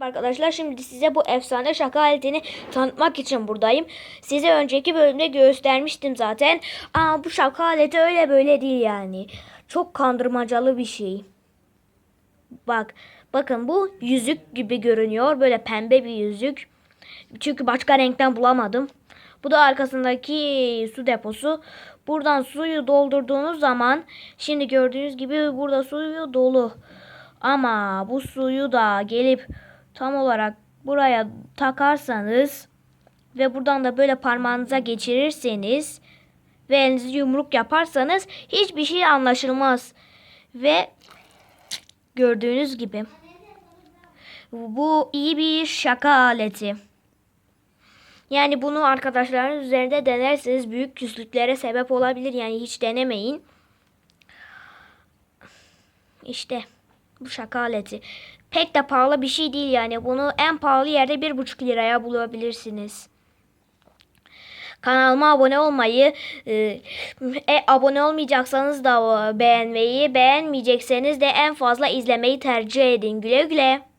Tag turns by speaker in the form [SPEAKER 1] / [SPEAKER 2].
[SPEAKER 1] Arkadaşlar şimdi size bu efsane şaka aletini tanıtmak için buradayım. Size önceki bölümde göstermiştim zaten. Ama bu şaka aleti öyle böyle değil yani. Çok kandırmacalı bir şey. Bak bakın bu yüzük gibi görünüyor. Böyle pembe bir yüzük. Çünkü başka renkten bulamadım. Bu da arkasındaki su deposu. Buradan suyu doldurduğunuz zaman şimdi gördüğünüz gibi burada suyu dolu. Ama bu suyu da gelip tam olarak buraya takarsanız ve buradan da böyle parmağınıza geçirirseniz ve elinizi yumruk yaparsanız hiçbir şey anlaşılmaz. Ve gördüğünüz gibi bu iyi bir şaka aleti. Yani bunu arkadaşların üzerinde denerseniz büyük küslüklere sebep olabilir. Yani hiç denemeyin. İşte bu şaka aleti. Pek de pahalı bir şey değil yani. Bunu en pahalı yerde bir buçuk liraya bulabilirsiniz. Kanalıma abone olmayı, e, e, abone olmayacaksanız da beğenmeyi, beğenmeyecekseniz de en fazla izlemeyi tercih edin. Güle güle.